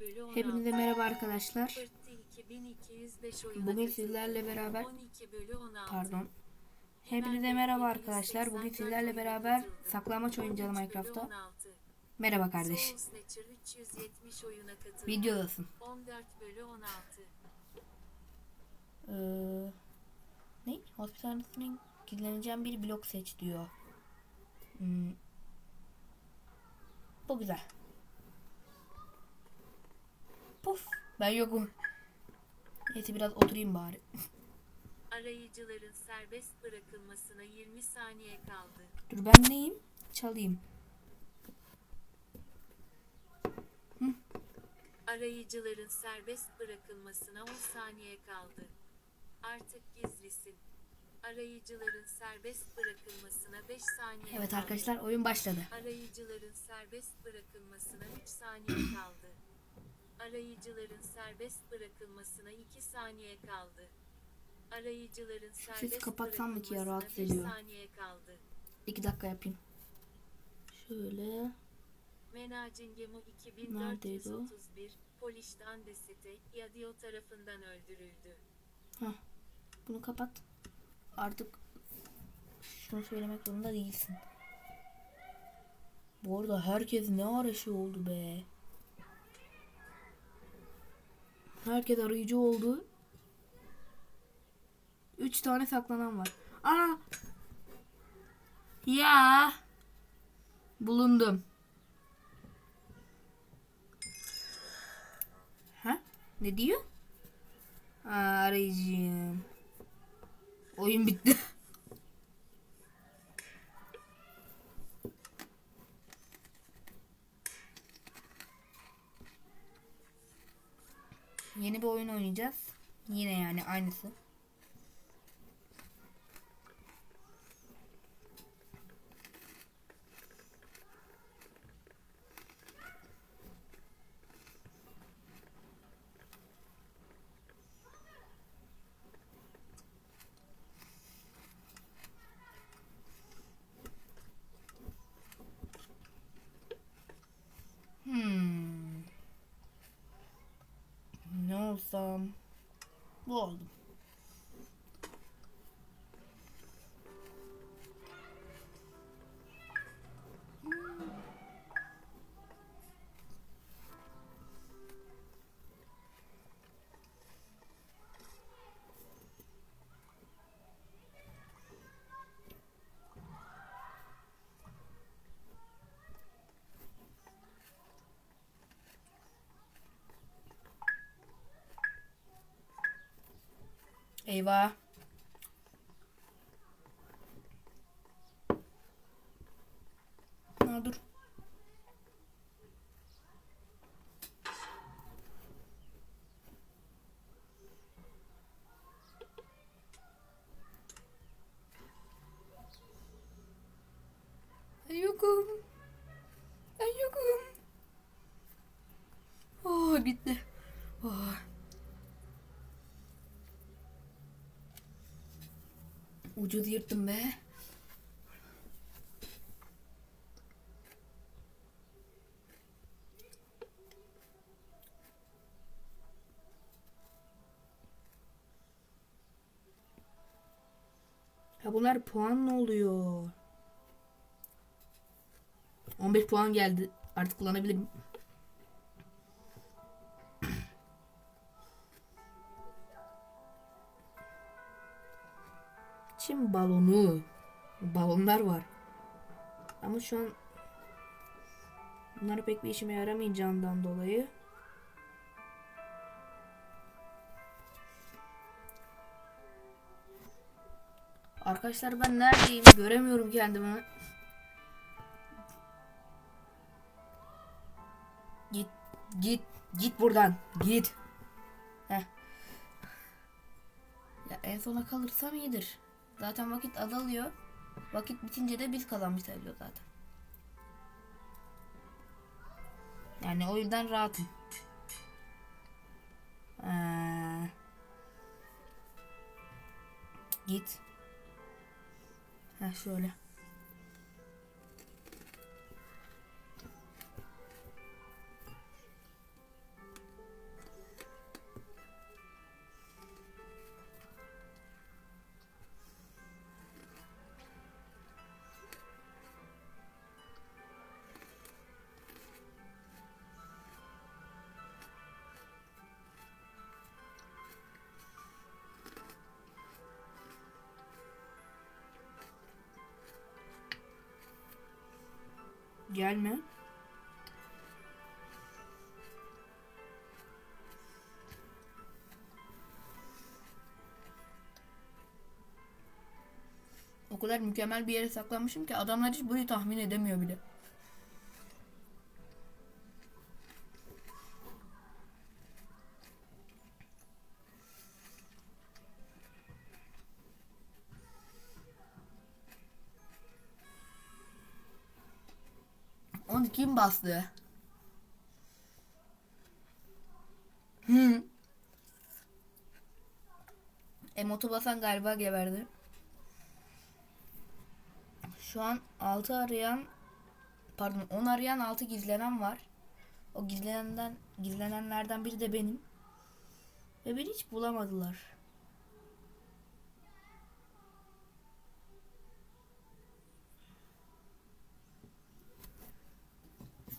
bölü 16. Hepinize merhaba arkadaşlar. Pırttı 2205 oyuna Bugün sizlerle beraber 12 bölü 16. pardon. Hepinize merhaba arkadaşlar. Bugün sizlerle beraber saklambaç oynayacağız Minecraft'ta. Merhaba kardeş. Soul Snatcher 370 oyuna katıldı. Videodasın. 14 bölü 16. Ee, ne? Hospital'ın gizleneceğim bir blok seç diyor. Hmm. Bu güzel. Puf. Ben yokum. Neyse biraz oturayım bari. Arayıcıların serbest bırakılmasına 20 saniye kaldı. Dur ben neyim? Çalayım. Arayıcıların serbest bırakılmasına 10 saniye kaldı. Artık gizlisin. Arayıcıların serbest bırakılmasına 5 saniye Evet kaldı. arkadaşlar oyun başladı. Arayıcıların serbest bırakılmasına 3 saniye kaldı. Arayıcıların serbest bırakılmasına 2 saniye kaldı. Arayıcıların sesi serbest kapatsam mı ki ya? bırakılmasına Rahatsız 1 ediyor. saniye kaldı. İki dakika yapayım. Şöyle. Menacingemo Neredeydi o? 2431 Poliş'ten Desete Yadio tarafından öldürüldü. Hah. Bunu kapat. Artık şunu söylemek zorunda değilsin. Bu arada herkes ne ara şey oldu be. Herkes arayıcı oldu. Üç tane saklanan var. Ana! Ya! Bulundum. Ha? Ne diyor? Aa, arayıcıyım. Oyun bitti. Yeni bir oyun oynayacağız. Yine yani aynısı. Hmm. Ne olsam? Bu oldum. Eyvah. Ha, dur. Yokum. Ben. Oh bitti. Oh. Ucuz yırttım be. Ya bunlar puan ne oluyor? 15 puan geldi. Artık kullanabilirim. Balonu. Balonlar var. Ama şu an bunlar pek bir işime yaramayacağından dolayı Arkadaşlar ben neredeyim? Göremiyorum kendimi. Git git git buradan. Git. Heh. Ya en sona kalırsam iyidir. Zaten vakit azalıyor. Vakit bitince de biz kazanmış sayılıyor zaten. Yani o yüzden rahatım. Ee, git. Heh şöyle. Gelme. O kadar mükemmel bir yere saklanmışım ki adamlar hiç burayı tahmin edemiyor bile. Onu kim bastı? Hı. Emotu basan galiba geberdi. Şu an 6 arayan pardon 10 arayan 6 gizlenen var. O gizlenenden gizlenenlerden biri de benim. Ve beni hiç bulamadılar.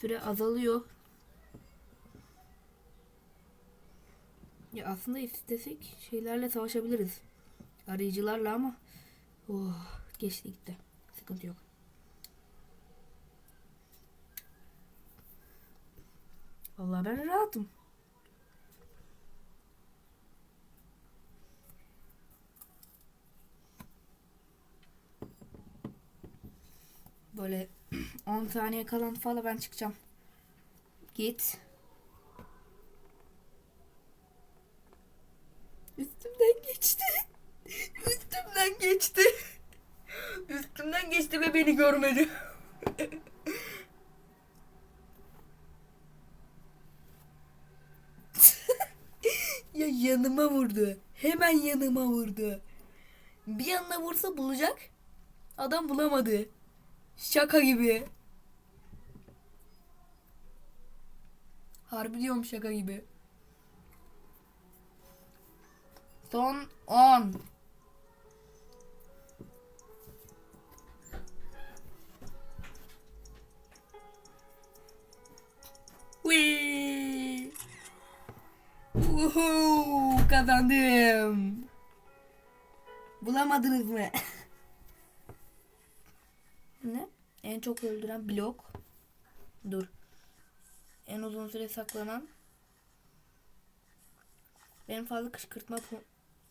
Süre azalıyor. Ya aslında istesek şeylerle savaşabiliriz. Arayıcılarla ama oh, geçti gitti. Sıkıntı yok. Vallahi ben rahatım. Böyle 10 saniye kalan falan ben çıkacağım. Git. Üstümden geçti. Üstümden geçti. Üstümden geçti ve beni görmedi. ya yanıma vurdu. Hemen yanıma vurdu. Bir yanına vursa bulacak. Adam bulamadı. Şaka gibi. Harbi diyorum şaka gibi. Son 10. Wee! Woohoo! Kazandım. Bulamadınız mı? ne? En çok öldüren blok. Dur. Uzun süre saklanan. En fazla kışkırtma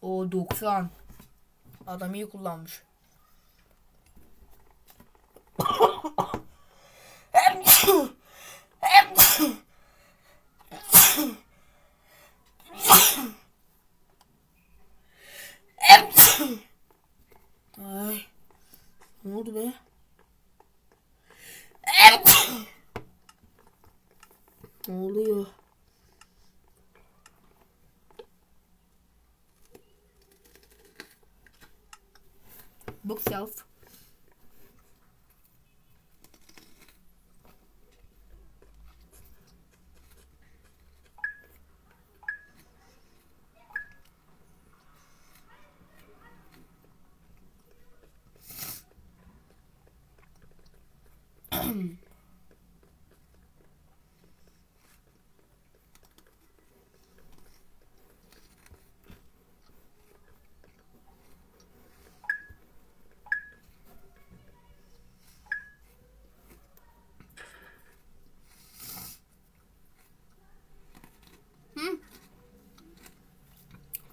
O 90. Adam iyi kullanmış. Ay. Ne oldu be? Ne oluyor? Bookshelf.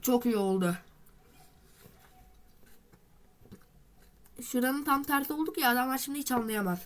Çok iyi oldu. Şuranın tam tersi olduk ya adamlar şimdi hiç anlayamaz.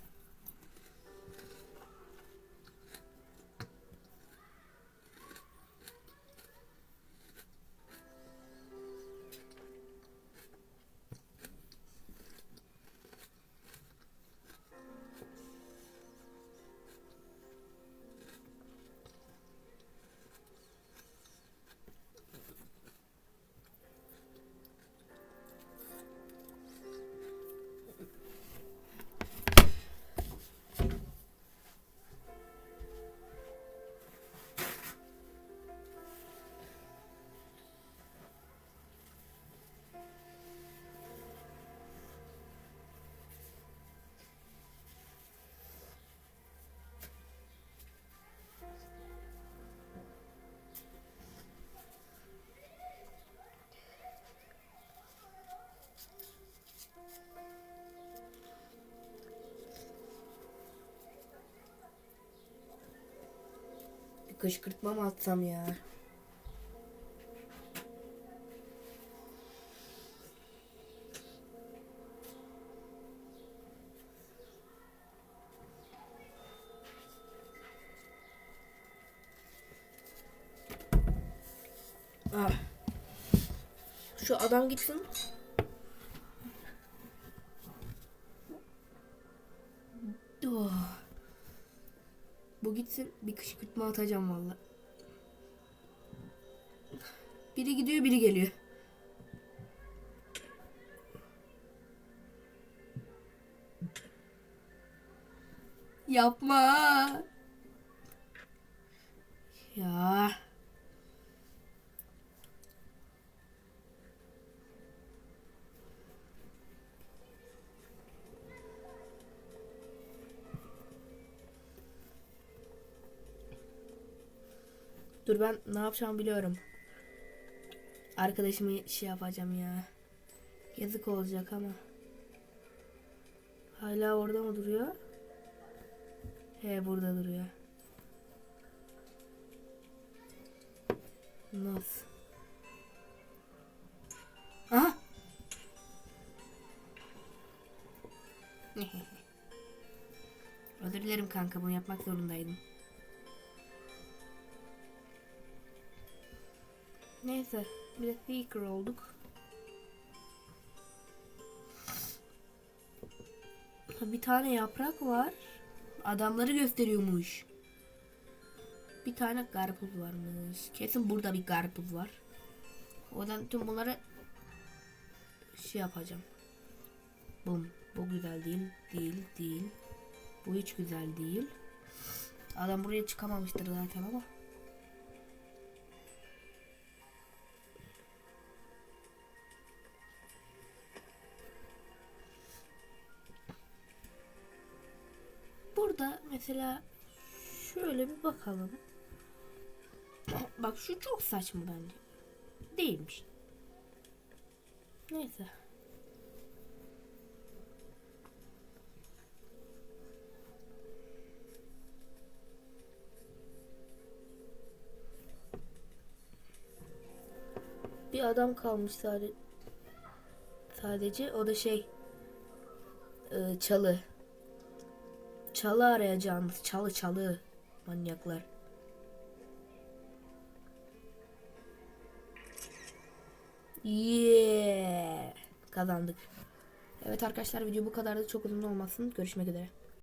Kışkırtma mı atsam ya? Ah. Şu adam gitsin. Bu gitsin bir kışkırtma atacağım valla. Biri gidiyor biri geliyor. Yapma. Ya. Dur ben ne yapacağımı biliyorum. Arkadaşımı şey yapacağım ya. Yazık olacak ama. Hala orada mı duruyor? He burada duruyor. Nasıl? Aha! Özür dilerim kanka bunu yapmak zorundaydım. Neyse bir de Seeker olduk. Bir tane yaprak var. Adamları gösteriyormuş. Bir tane karpuz varmış. Kesin burada bir karpuz var. O yüzden tüm bunları şey yapacağım. Bum. Bu güzel değil. Değil. Değil. Bu hiç güzel değil. Adam buraya çıkamamıştır zaten ama. Burada mesela şöyle bir bakalım. Bak şu çok saçma bence. Değilmiş. Neyse. Bir adam kalmış sadece. Sadece o da şey e, çalı. Çalı arayacağınız. Çalı çalı. Manyaklar. Yeah. Kazandık. Evet arkadaşlar video bu kadardı. Çok uzun olmasın. Görüşmek üzere.